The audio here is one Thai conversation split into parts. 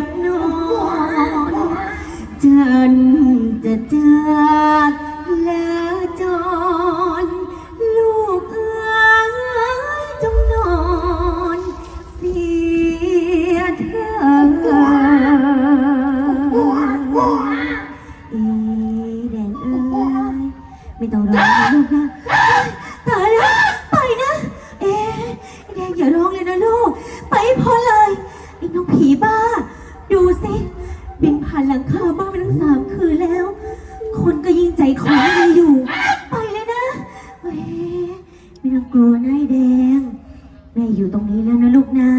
บนอนจนจะเจอแล้วจนลูกเอ๋ยจงนอนเสียเธออียแดงเอ้ยไม่ต้องร้องนะลูกนะตายแล้ไปนะ เอ๊อ้แดงอย่าร้องเลยนะลูก ไปพอเลยไอ้น้องผีบ้า ผ่านหลังคาบ้านมาตั้งสามคืนแล้ว คนก็ยิ่งใจคอไม่ดีอยู่ ไปเลยนะเฮ้ยไม่ต้องกลัวนะไอ้แดง แม่อยู่ตรงนี้แล้วนะลูกนะ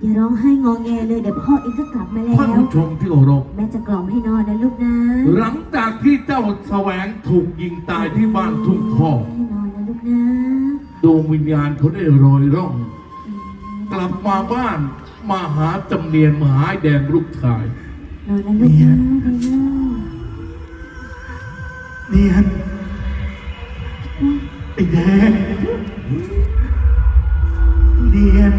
อย่าร้องไห้งอแงเลยเดี๋ยวพ่อเองก็กลับมาแล้ท่านว ผู้ชมที่เคารพแม่จะกล่อมให้นอนนะลูกนะหลังจากที่เจ้าแสวงถูกยิงตายที่บ้านทุ่งคอกให้นอนนะลูกนะดวงวิญญาณเขาได้รอยร่อง กลับมาบ้านมาหาจำเนียนมาหาไอ้แดงลูกชาย นอนนะลูกนะเดี๋ยวนะเนียนไอ้แดงเนียน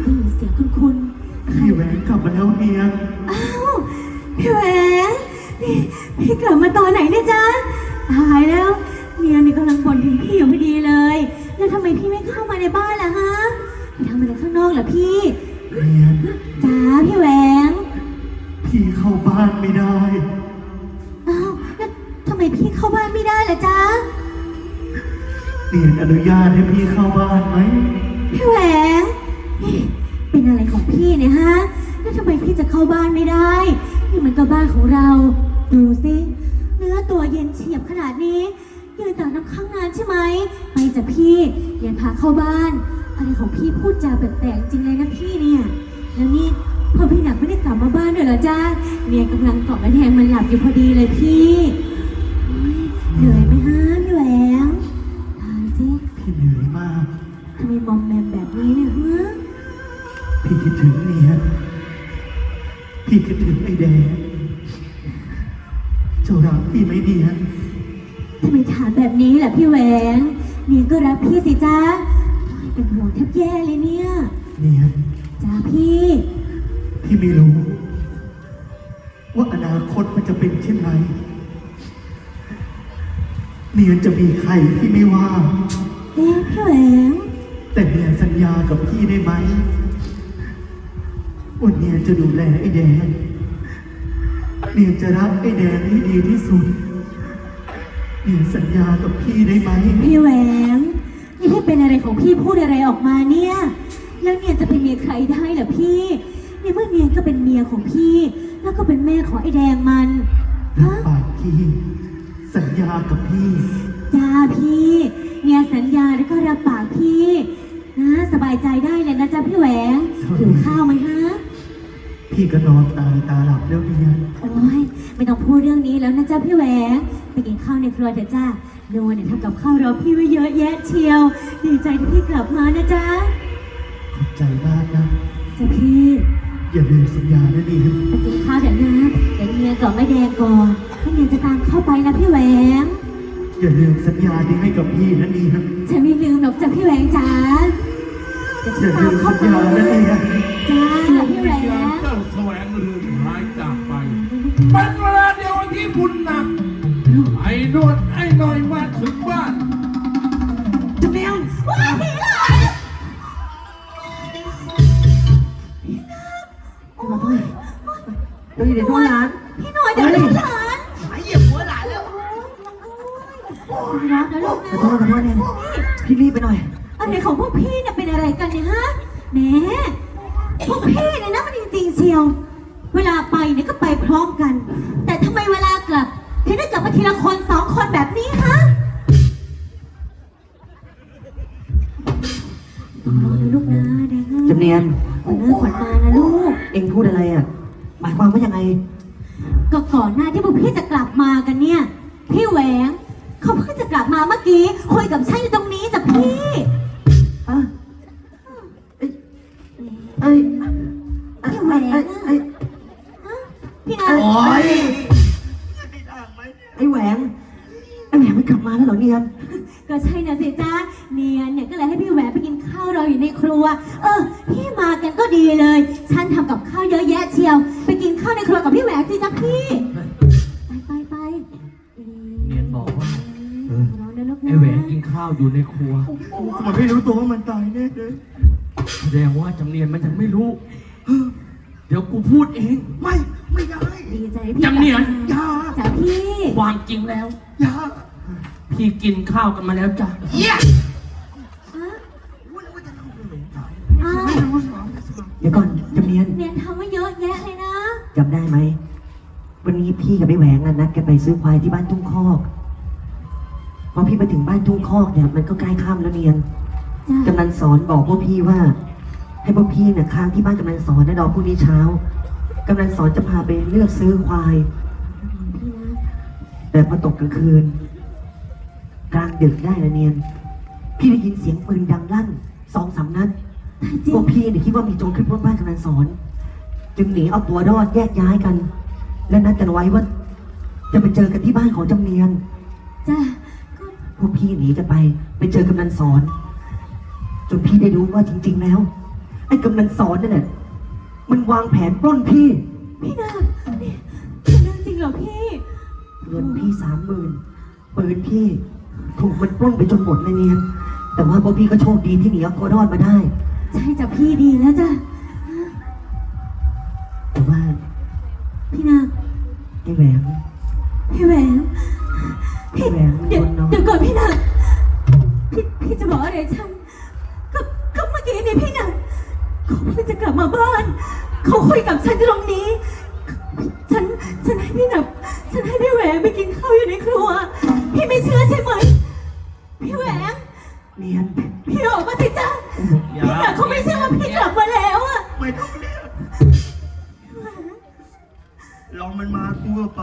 ได้ยินเสียงคุณคุณพี่แหวนกลับมาแล้วเนียนอ้าวพี่แหวนนี่พี่กลับมาตอนไหนเนี่ยจ๊ะตายแล้วเมียนี่กำลังบ่นถึงพี่อยู่พอดีเลย แล้วทำไมพี่ไม่เข้ามาในบ้านล่ะฮะไปทำอะไรข้างนอกเหรอพี่เนียนจ้าพี่แหวน พี่เข้าบ้านไม่ได้ อ้าวแล้วทำไมพี่เข้าบ้านไม่ได้ล่ะจ๊ะเนียนอนุญาตให้พี่เข้าบ้านไหม พี่แหวนนี่เป็นอะไรของพี่เนี่ยฮะ แล้วทำไมพี่จะเข้าบ้านไม่ได้ นี่มันก็บ้านของเรา ดูสิเนื้อตัวเย็นเฉียบขนาดนี้ยืนตากน้ำข้างนานใช่ไหมไปจ้ะพี่อย่าพาเข้าบ้าน อะไรของพี่พูดจาแปลกๆจริงเลยนะพี่เนี่ย แล้วนี่ พอพี่หนักไม่ได้กลับมาบ้านด้วยเหรอจ้าเมียกำลังเกาะกระแทงมันหลับอยู่พอดีเลยพี่โอ๊ยเหนื่อยไหมฮะพี่แหวงตายสิพี่เหนื่อยมาก ทำไมมอมแมมแบบนี้เนี่ยฮะพี่คิดถึงเนียนพี่คิดถึงไอ้แดงเจ้ารักพี่ไหมเนียนทำไมถามแบบนี้ล่ะพี่แหวงเนียนก็รักพี่สิจ้าเป็นห่วงแทบแย่เลยเนี่ยเนียนจ้าพี่ พี่ไม่รู้ ว่าอนาคตมันจะเป็นเช่นไรเนียนจะมีใครที่ไม่ว่าเอ๊ะพี่แหวงแต่เนียนสัญญากับพี่ได้ไหมว่าเนียนจะดูแลไอ้แดงเนียนจะรักไอ้แดงให้ดีที่สุดเนียนสัญญากับพี่ได้ไหมพี่แหวงนี่พี่เป็นอะไรของพี่พูดอะไรออกมาเนี่ย แล้วเนียนจะเป็นเมียใครได้ล่ะพี่ ในเมื่อเนียนก็เป็นเมียของพี่ แล้วก็เป็นแม่ของไอ้แดงมันรัฮะบปากพี่ สัญญากับพี่ จ้าพี่เนียนสัญญาแล้วก็รับปากพี่นะสบายใจได้เลยนะจ๊ะพี่แหวงหิวข้าวไหมฮะพี่ก็นอนตายตาหลับแล้วเนียนโอ้ยไม่ต้องพูดเรื่องนี้แล้วนะจ๊ะพี่แหวงไปกินข้าวในครัวเถอะจ้าโนวลเนี่ยทำกับข้าวรอพี่ไว้เยอะแยะเชียว ดีใจที่พี่กลับมานะจ๊ะขอบใจมากนะ จ้ะพี่ อย่าลืมสัญญานะเนียนไปกินข้าวเถอะนะเดี๋ยวเมียกับไม่แดงก่อนให้เมียจะตามเข้าไปนะพี่แหวง อย่าลืมสัญญาที่ให้กับพี่นะเนียนฉันไม่ลืมหรอกจ้ะพี่แหวงจ๋าเดี๋ยวอฉันย่าตาลืมมเข้าสัญไปญานะเนียนจ้าพี่แหววิญญาณงเจ้าแสวงเรือนหายจากไป เป็นเวลาเดียวกับที่บุญหนัก ไอ้นวดไอ้หน่อยมาถึงบ้านจำเนียงว้ายพี่หล ดี๋ยวเดี๋ยวโทษร้านพี่หน่อยเดี๋ยวลูกหลานหายเหยียบหัวหลานแล้วรักนะลูกขอโทษขอโทษเนี่ยพี่รีบไปหน่อย อะไรของพวกพี่เนี่ยเป็นอะไรกันเนี่ยฮะแหมพวกพี่เนี่ยนะมันจริงๆเชียว เวลาไปเนี่ยก็ไปพร้อมกัน แต่ทำไมเวลากลับถึงได้กลับมาทีละคนสองคนแบบนี้ฮะต้องรอนะลูกนะแดงจำเนียนขวัญเอ้ยขวัญมานะลูก เอ็งพูดอะไรอะ หมายความว่ายังไง ก็ก่อนหน้าที่พวกพี่จะกลับมากันเนี่ย พี่แหวงเขาเพิ่งจะกลับมาเมื่อกี้คุยกับฉันอยู่ตรงนี้จ้ะพี่ อะเอ้ยเอ้ยเอ้ยพี่แหวงเอ้ยอะเอ้ยฮะพี่นาโอ้ยไอ้แหวงไอ้แหวงมันกลับมาแล้วเหรอเนียนก็ใช่นะสิจ้าเนียนเนี่ยก็เลยให้พี่แหวนไปกินข้าวเราอยู่ในครัว เออพี่มากันก็ ดีเลย ฉันทำกับข้าวเยอะแยะเชียว ไปกินข้าวในครัวกับพี่แหวนสิจ๊ะพี่ ไปไปไปเนียนบอกว่าไอแหวนกินข้าวอยู่ในครัว มันไม่รู้ตัวว่ามันตายแน่เลยแสดงว่าจำเนียนมันยังไม่รู้ เดี๋ยวกูพูดเอง ไม่ไม่ได้ดีใจพี่จำเนียน อยาจ้ะพี่ ความจริงแล้ว อยาพี่กินข้าวกันมาแล้วจ้ะ เย้ ดี๋ยวก่อนจำเนียนเนียนทำมาเยอะแยะเลยนะ จำได้ไหม วันนี้พี่กับไอ้แหวงน่ะนัดกันไปซื้อควายที่บ้านทุ่งคอก พอพี่ไปถึงบ้านทุ่งคอกเนี่ยมันก็ใกล้ค่ำแล้วเนียนจ้ะกำนันสอนบอกพวกพี่ว่า ให้พวกพี่เนี่ยค้างที่บ้านกำนันสอนนะรอพรุ่งนี้เช้ากำนันสอนจะพาไปเลือกซื้อควาย พี่นะแต่พอตกกลางคืน กลางดึกได้นะเนียน พี่ได้ยินเสียงปืนดังลั่นสองสามนัดตายจริ พวงกพี่เนี่ยคิดว่ามีโจรขึ้นปล้นบ้านกำนันสอน จึงหนีเอาตัวรอดแยกย้ายกัน และนัดกันไว้ว่า จะไปเจอกันที่บ้านของจำเนียน จ้ะก็พวกพี่หนีกันไป ไปเจอกำนันสอน จนพี่ได้รู้ว่าจริง ๆ แล้ว ไอ้กำนันสอนนั่นแหละมันวางแผนปล้นพี่พี่นานี่เป็นเรื่องจริงเหรอพี่เงินพี่สามหมื่นปืนพี่ ถูกมันปล้นไปจนหมดเลยเนียนแต่ว่าพวกพี่ก็โชคดีที่หนีเอาตัวรอดมาได้ ใช่จ้ะพี่ดีแล้วจ้ะแต่ว่าพี่นาไอ้แหวงพี่แหวงไอ้แหวงมันเดี๋ยวโดนน้องเดี๋ยวก่อนพี่นาพี่พี่จะบอกอะไรฉันก็ก็เมื่อกี้นี่พี่นาเขาเพิ่งจะกลับมาบ้าน เขาคุยกับฉันตรงนี้ ฉันฉันให้พี่นาฉันให้พี่แหวงไปกินข้าวอยู่ในครัว พี่ไม่เชื่อใช่ไหมพี่แหวงเนียนพี่ออกมาสิจ้า พี่นาเขาไม่เชื่อว่าพี่กลับมาแล้วอะไม่ต้องเรียกลองมันมากูก็ไป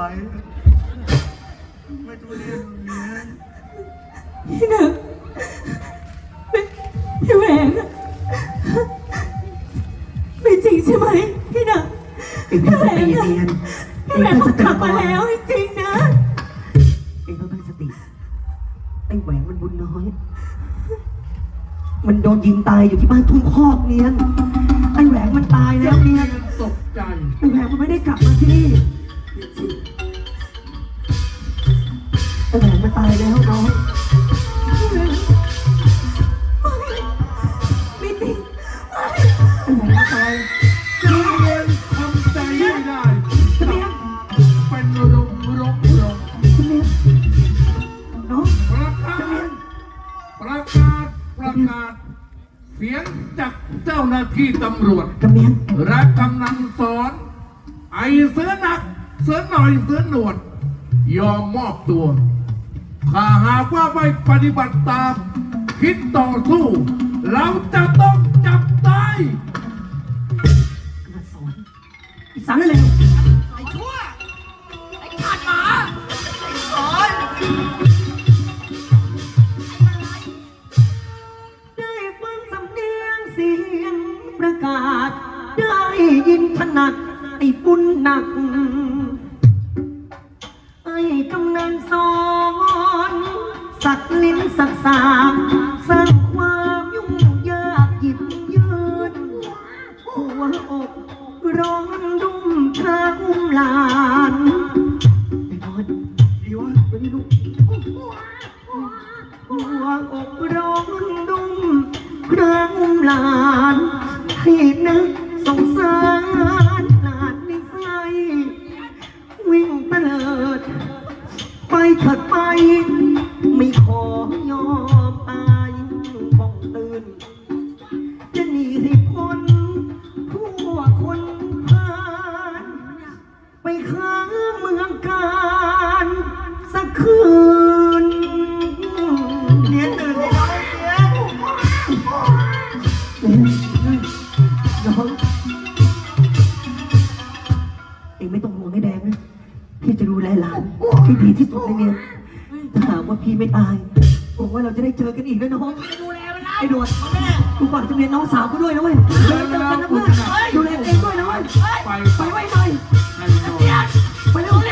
ไม่ต้องเรียกเนี้ยพี่นาพี่พี่แหวงอะไม่จริงใช่ไหมพี่นาเองต้องสติเนียนเอพี่งแหวงต้องสเขากติลับก่อมานแล้วจริงๆนะเองต้องตั้งสติไอ้แหวงมันบุญน้อย มันโดนยิงตายอยู่ที่บ้านทุ่งคอกเนียนไอ้แหวงมันตายแล้วเนียนตกใจไอ้แหวงมันไม่ได้กลับมาที่นี่ไอ้แหวงมันตายแล้วน้อง ที่ตำรวจจำเนียนและกำนันสอน ไอเสือหนัก เสือหน่อยเสือหนวด ยอมมอบตัวถ้าหากว่าไม่ปฏิบัติตาม คิดต่อสู้ เราจะต้องจับตายกำลังสอนอีสานเลย สักลิ้นสักสามสร้างความยุ่งยากหยิบยืนหัวอกร้อนรุ่มเท้าหลานไอ้บอลดีวะวันนี้ลูกหัวอกร้อนรุ่มครั้งหลานให้นึกสงสารหลานในใจวิ่งเตลิดไปเถิดไป น้องเองไม่ต้องห่วงไอ้แดงนะ พี่จะดูแลหลานให้ดีที่สุดในเนียนถ้าหากว่าพี่ไม่ตายผมว่าเราจะได้เจอกันอีกนะน้อง ดูแลมันแล้ไอ้โดดกูฝากจะเรียนน้องสาวกูด้วยนะเว้ยเจอกันนะเพื่อนดูแลเองด้วยนะเว้ย ไปไปไว้หน่อยไปเร็ว